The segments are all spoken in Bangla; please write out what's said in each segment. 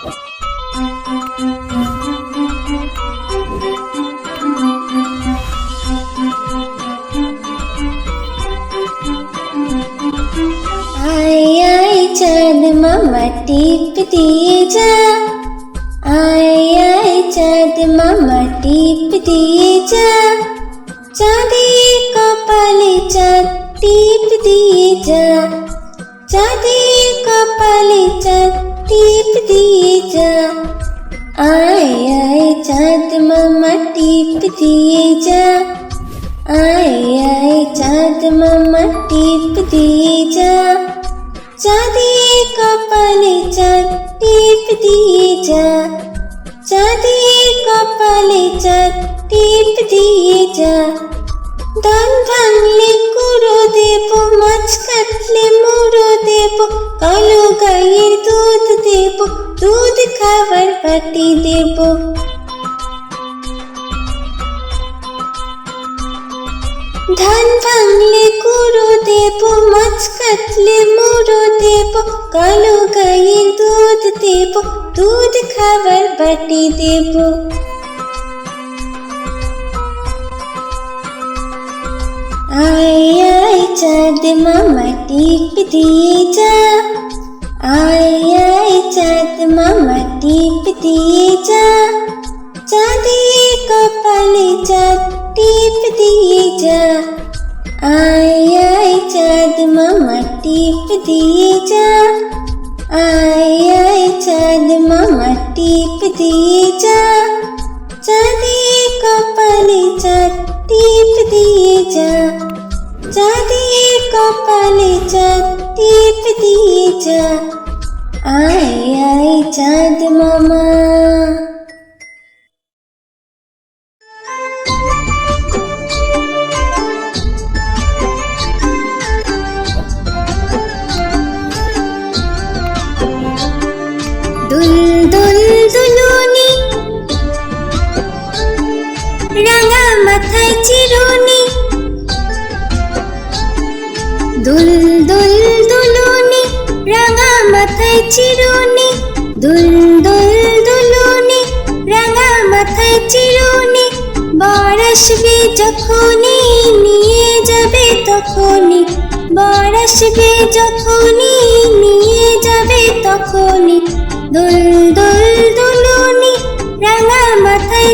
আয় আয় চাঁদ মামা টিপ দিয়ে যা আয় আয় চাঁদ মামা টিপ দিয়ে যা চাঁদের কপালে চাঁদ টিপ দিয়ে যা চাঁদের কপালে চাঁদ টিপ দিয়ে যা আয় আয় চাঁদ মামা টিপ দিয়ে যা আয় আয় চাঁদ মামা টিপ দিয়ে যা চাঁদের কপালে চাঁদ টিপ দিয়ে যা চাঁদের কপালে চাঁদ টিপ দিয়ে যা ধান ভাঙলে কুড়ো দেব মাছ কাটলে দুধ খাবার পাটি দেব। ধান ভাঙলে কুড়ো দেব, মাছ কাটলে মুড়ো দেব, কালো গাইয়ের দুধ দেব, দুধ খাবার বাটি দেব। আয় আয়, চাঁদ মামা, টিপ দিয়ে যা। আয় আয় চাঁদ মামা টিপ দিয়ে যা চাঁদের কপালে চাঁদ টিপ দিয়ে যা আয় আয় চাঁদ মামা টিপ দিয়ে যা আয় আয় চাঁদ মামা টিপ দিয়ে যা চাঁদের কপালে চাঁদ টিপ দিয়ে যা আয় আয় চাঁদ মামা।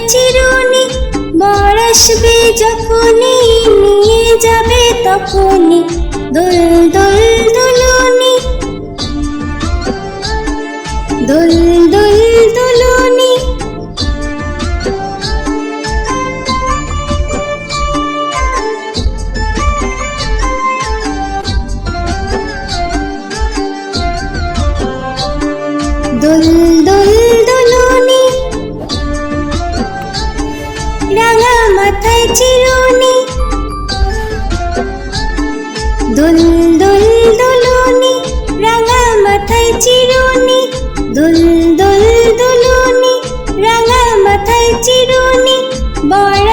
চিরুনি বর আসবে যখনই নিয়ে যাবে তখনই। দুল দুল দুলুনি। দুল দুল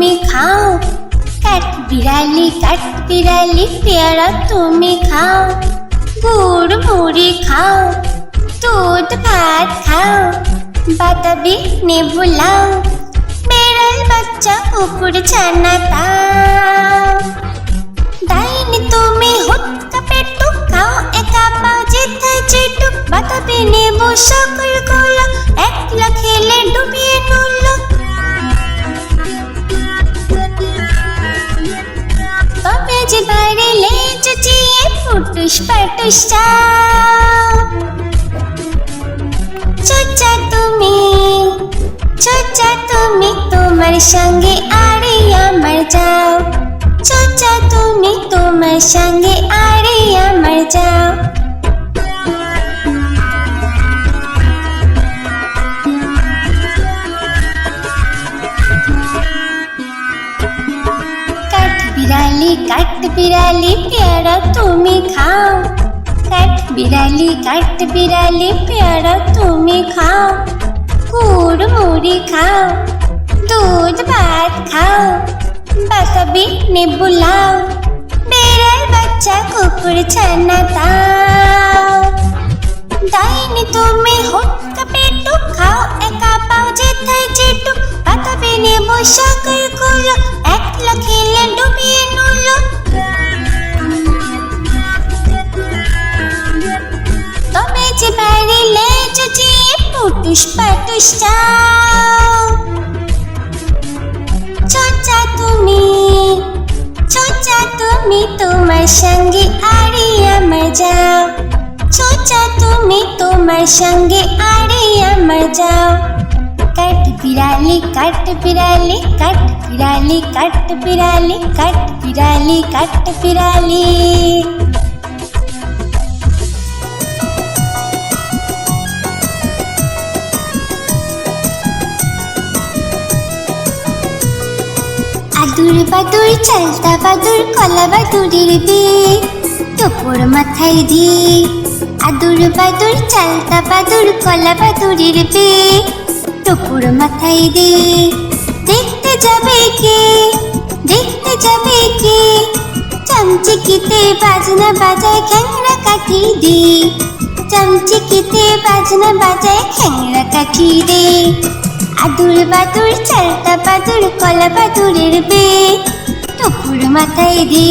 তুমি খাও। কাঠ বিড়ালি কাঠ বিড়ালি পেয়ারা তুমি খাও। গুড় মুড়ি খাও, দুধ ভাত খাও বাতাবি নেবু লাও, বেড়াল বাচ্চা কুকুর ছানা তাও ডাইনি তুমি হুৎকা পেটু খাও, একা পাও যেথায় যেটু বাতাবি নেবু সকল চাও। চোচা তুমি চোচা তুমি তোমার সঙ্গে আরে আমার যাও। চোচা তুমি তোমার সঙ্গে আরে আমার যাও। বিড়ালি কাঠ বিড়ালি পেয়ারা তুমি খাও কাঠ বিড়ালি কাঠ বিড়ালি পেয়ারা তুমি খাও গুড় মুড়ি খাও দুধ ভাত খাও বাতাবি নেবু লাও বেড়াল বাচ্চা কুকুর ছানা তাও ডাইনি তুমি হুটকা পেটু, খাও একা পাও যেথায় যেটু। বাতাবি নেবু সাগরগুলো একলা খেলে ডুবিয়ে নুলো। তবে যে পারিলে যদি পুটুস পাটুস চাও, চোচা তুমি চোচা তুমি তোমার সঙ্গে আরে আমার চোচা তুমি তোমার সঙ্গে আরে আমার যাও কাঠ বিড়ালি কাঠ বিড়ালি কাঠ বিড়ালি কাঠ বিড়ালি কাঠ বিড়ালি কাঠ বিড়ালি আদুর বাদুর, চালতা বাদুর, কলা বাদুরের বে তোপর মাথায় দিয়ে আদুর বাদুর, চালতা বাদুর, কলা বাদুরের বে তোপর মাথায় দিয়ে দেখতে যাবে কে? দেখতে যাবে কে? চামচিকিতে বাজনা বাজায় খ্যাংরা কাঠি দে। চামচিকিতে বাজনা বাজায় খ্যাংরা কাঠি দে। আদুর বাদুর, চালতা বাদুর, কলা বাদুরের বে টপুর মাথায় দে।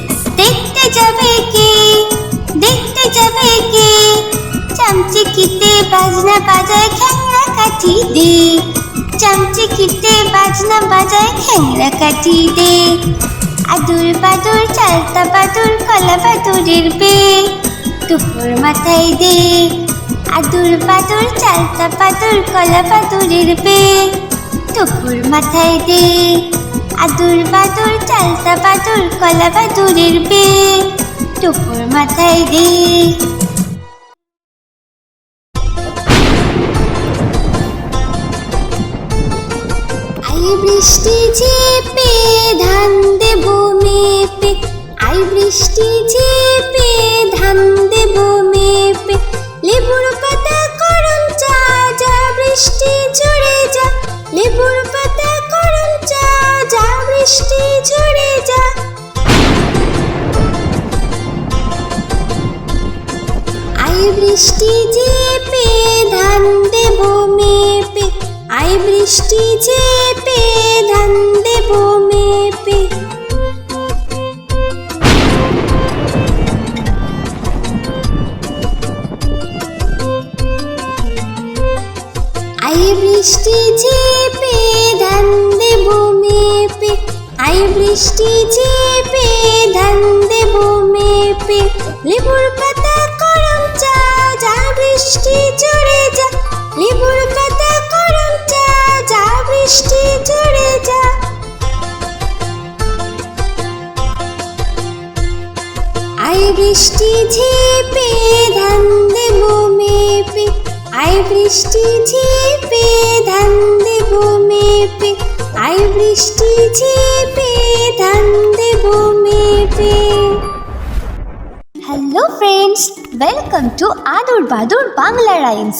দেখতে যাবে কে? দেখতে যাবে কে? চামচিকিতে বাজনা বাজায় খ্যাংরা কাঠি দে। চামচিকিতে বাজনা বাজায় খ্যাংরা কাঠি দে। আদুর বাদুর, চালতা বাদুর, কলা বাদুরের বে। টুকুর মাথায় দে। আদুর বাদুর, চালতা বাদুর, কলা বাদুরের বে। টুকুর মাথায় দে। আদুর বাদুর, চালতা বাদুর, কলা বাদুরের বে টুকুর মাথায় দে আই বৃষ্টি ঝেপে ধান দেব মেপে। আই বৃষ্টি ঝেপে ধান বৃষ্টি ঝেপে ধান দেব মেপে। আই বৃষ্টি ঝেপে ধান দেব মেপে। আই বৃষ্টি ঝেপে ধান দেব মেপে। লেবুর বৃষ্টি ঝেপে ধান দেব মেপে আই বৃষ্টি ঝেপে ধান দেব মেপে আই বৃষ্টি ঝেপে ধান দেব মেপে হ্যালো ফ্রেন্ডস ওয়েলকাম টু আদুর বাদুর বাংলা রাইমস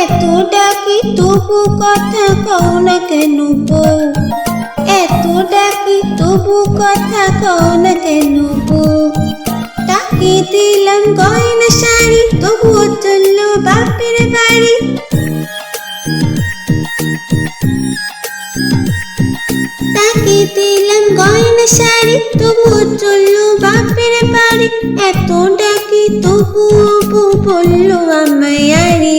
এত ডাকি তবু কথা কও না কেন বউ এত ডাকি তবু কথা কও না কেন বউ তাকে দিলাম গয়না শাড়ি, তবুও চলল বাপের বাড়ি। তাকে দিলাম গয়না শাড়ি, তবুও চলল বাপের বাড়ি। এত ডাকি তবুও বলল আমায় আরে।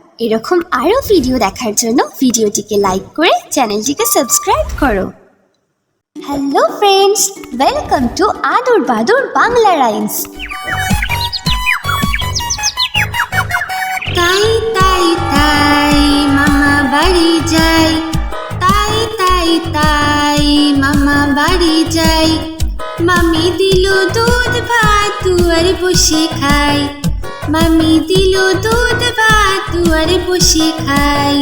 এরকম আরও ভিডিও দেখার জন্য ভিডিওটিকে লাইক করে চ্যানেলটিকে সাবস্ক্রাইব করো। হ্যালো ফ্রেন্ডস ওয়েলকাম টু আদর বাদর বাংলা রাইমস তাই তাই তাই, মামা বাড়ি যাই। তাই তাই তাই, মামা বাড়ি যাই। মামি দিল দুধ, ভাত, দুয়ারে বসে খাই। মামি দিল দুধ, ভাত, দুয়ারে বসে খাই।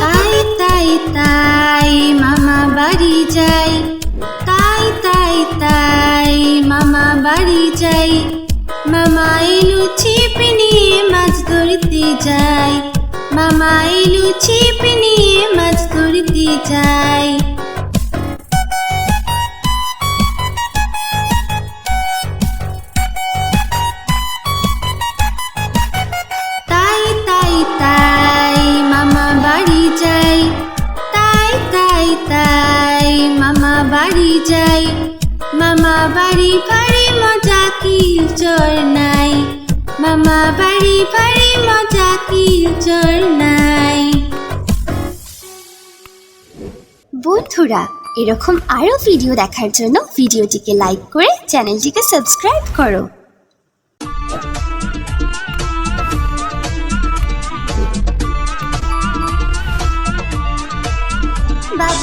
তাই তাই তাই মামা বাড়ি তাই তাই তাই মামা বাড়ি ছিপে নিয়ে মাছ ধরতে যাই। মামা এলু ছিপে নিয়ে মাছ ধরতে বন্ধুরা এরকম আরও ভিডিও দেখার জন্য ভিডিওটিকে লাইক করে চ্যানেলটিকে সাবস্ক্রাইব করো।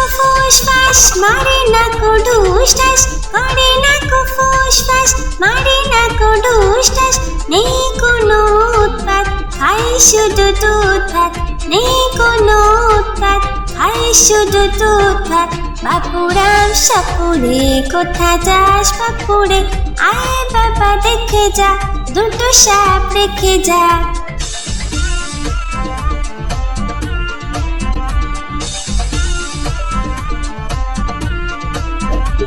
কো ফুস ফাস মারে না কো ঢুস ঠাস করে না কো ফুস ফাস মারে না কো নেই কোনো উৎপাত, খাই শুধু দুধপাত। নেই কোনো উৎপাত, খাই শুধু দুধপাত। বাপুরাম সাপুরে, কোথা যাস বাপুরে? আয় বাবা, দেখে যা, দুটো সাপ রেখে যা।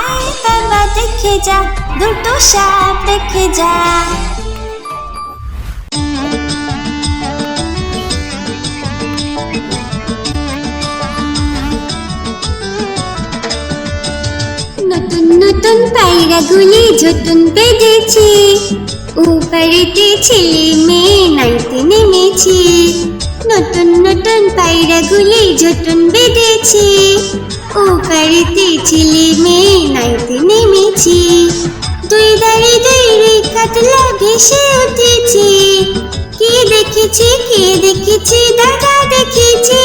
আয় বাবা দেখে যা দুটো সাপ রেখে যা নতুন নতুন পায়রাগুলি যতন বেঁধেছে। উপরেতে ছেলে মেয়ে নাইতে নেমেছে। নতুন নতুন পায়রাগুলি যতন বেঁধেছে উপরেতে ছেলে মেয়ে নাইতে নেমেছে। দুই দাঁড়ি দুই কাতলা ভেসে উঠেছে। কে দেখেছে কে দেখেছে, দাদা দেখেছে।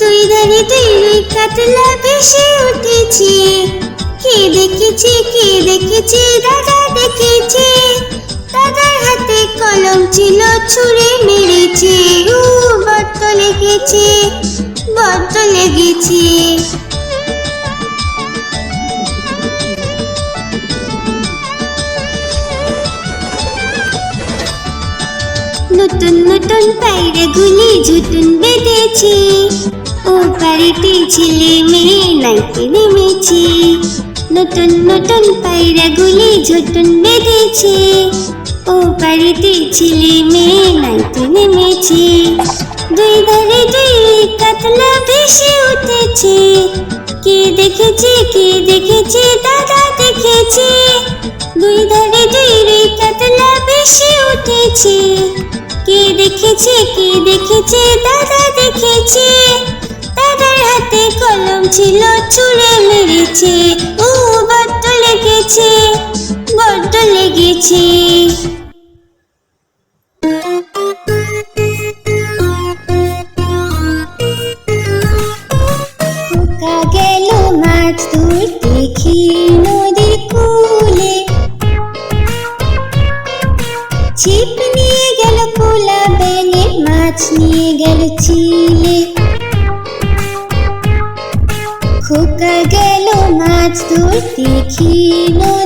দুই ধারে দুই কাতলা ভেসে উঠেছে। কে দেখেছে কে দেখেছে, দাদা দেখেছে। দাদার হাতে কলম ছিল ছুঁড়ে মেরেছে উ বড্ড লেগেছে বড্ড লেগেছে। নতুন নতুন পায়রাগুলি ঝুটুন বেঁধেছে ও বাড়িতে ছেলে মেয়ে নাইতে নেমেছে। নতুন নতুন পায়রাগুলি ঝুটুন বেঁধেছে ও বাড়িতে ছেলে মেয়ে নাইতে নেমেছে দুই ধারে দুই কাতলা ভেসে উঠেছে কে দেখেছে কে দেখেছে দাদা দেখেছে দুই ধারে দুই রে কাতলা ভেসে উঠেছে কে দেখেছে কে দেখেছে দাদা দেখেছে দাদার হাতে কলম ছিল ছুঁড়ে মেরেছে। ও বড্ড লেগেছে বড্ড লেগেছে। মাছ ধরতে দেখি নদীর কূলে। ছিপ নিয়ে গেল কোলা ব্যাঙে মাছ নিয়ে গেল চিলে। খোকা গেল মাছ ধরতে দেখি কূলে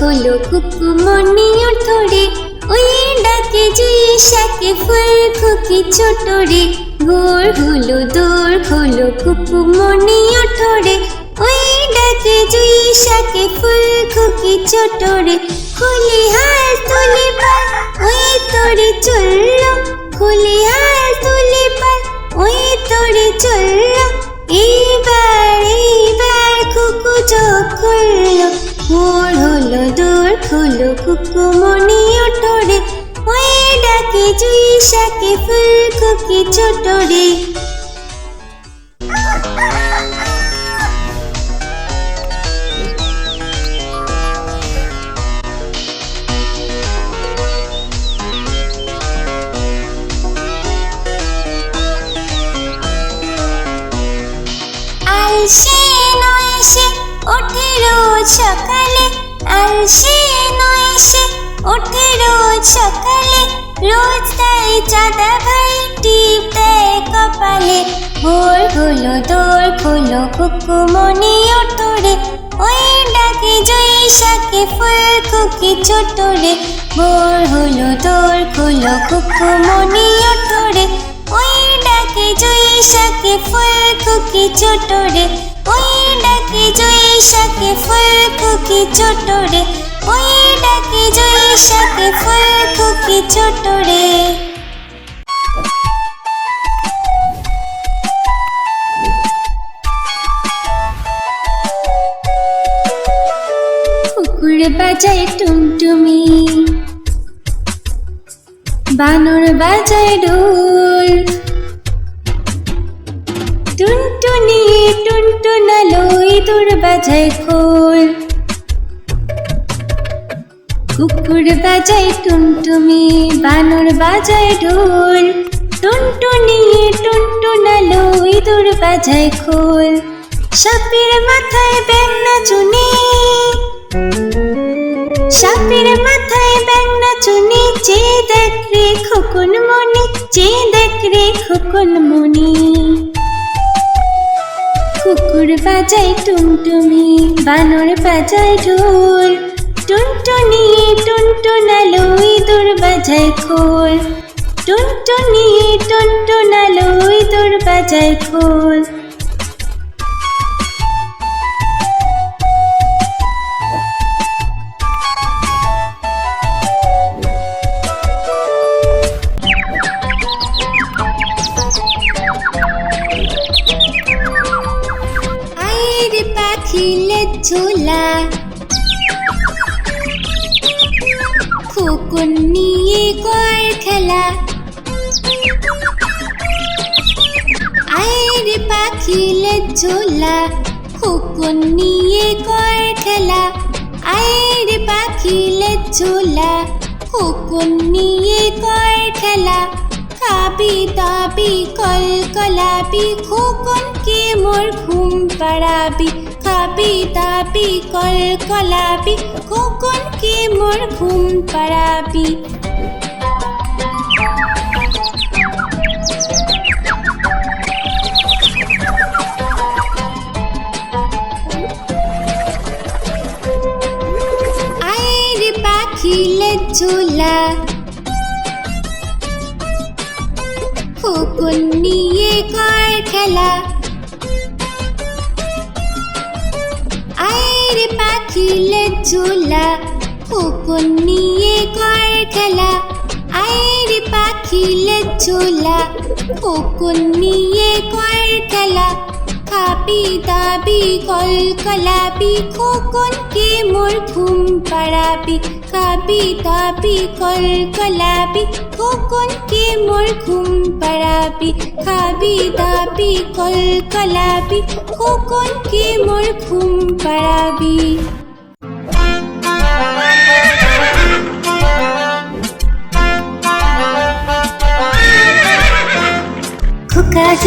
হলো কুকুমনি ধরে। ওই ডাকে জুই শাকে ফুল খুকি ছোট রে। ভোর হলো, দূর হলো কুকুমনি ধরে। ওই ডাকে জুই শাকে ফুল খুকি ছোট রে। খুলি হাত তুলি পাল ওই তোরে চলল। খুলি হাত তুলি পাল ওই তোরে চলল। এইবার এইবার কুকু চোখ খুললো। ভোর হলো দূর খুলো কুকু মনি ওঠরে ওই ডাকে জুই শাকে ফুল কুকি ছোট ওঠে রোজ সকালে, রোজ তাই চাঁদা ভাই টিপ দেয় কপালে। ভোর হলো দোর খোলো কুকু মনি ওঠরে, ওই ডাকে জয়ী শাকে ফুল খুকি ছোট রে ভোর হলো দোর খোলো কুকু মনি ওঠরে, ওই ডাকে জয়ী শাকে ফুল খুকি ছোট রে ওই ডাকে জয়ী শাকে ফুল খুকি ছোট ওই ডাকে জয়ী শাকে ফুল খুকি ছোট রে কুকুর বাজায় টুমটুমি বানর বাজায় ঢোল। টুনটুনি টুনটুনালো ইঁদুর বাজায় খোল। কুকুর বাজায় টুনটুমি বানর বাজায় ঢোল। টুনটুনি টুনটুনালো ইঁদুর বাজায় খোল। সাপের মাথায় ব্যাং চুনি। সাপের মাথায় ব্যাং চুনি, যে দেখ রে খোকন মনি, যে দেখ রে খোকন মনি। কুকুর বাজায় টুনটুমি বানর বাজায় ঢোল। টুনটুনি টুনটুনালো ইঁদুর বাজায় খোল টুনটুনি টুনটুনালো ইঁদুর বাজায় খোল ঝোলা, খোকন নিয়ে কর খেলা। আয়ের পাখিলে ঝোলা, খোকন নিয়ে কর খেলা। খাবি কলাবি, খোকনকে মোর ঘুম পাড়াবি। খাবি কলাবি, খোকনকে মোর ঘুম পাড়াবি। ঝোলা খোকন নিয়ে কর খেলা খাবি দাবি কল কলাবি খোকনকে মোর ঘুম পাড়াবি খাবি দাবি কল কলাবি খোকনকে মোর ঘুম পাড়াবি খাবি দাবি কল কলাবি খোকনকে মোর ঘুম পাড়াবি।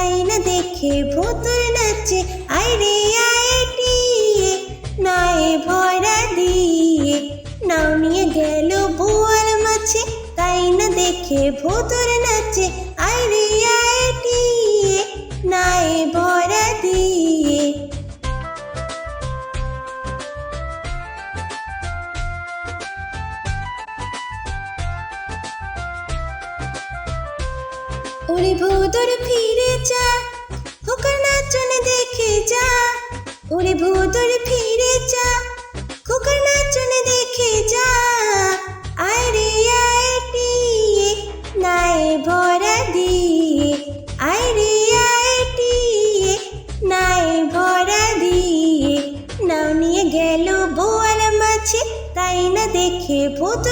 মাছে তাই না দেখে ভুতুর নাচে, আইরে আইটিয়ে নাই ভরা দিয়ে। নামিয়ে গেল বোয়াল মাছে তাই না দেখে ভোতর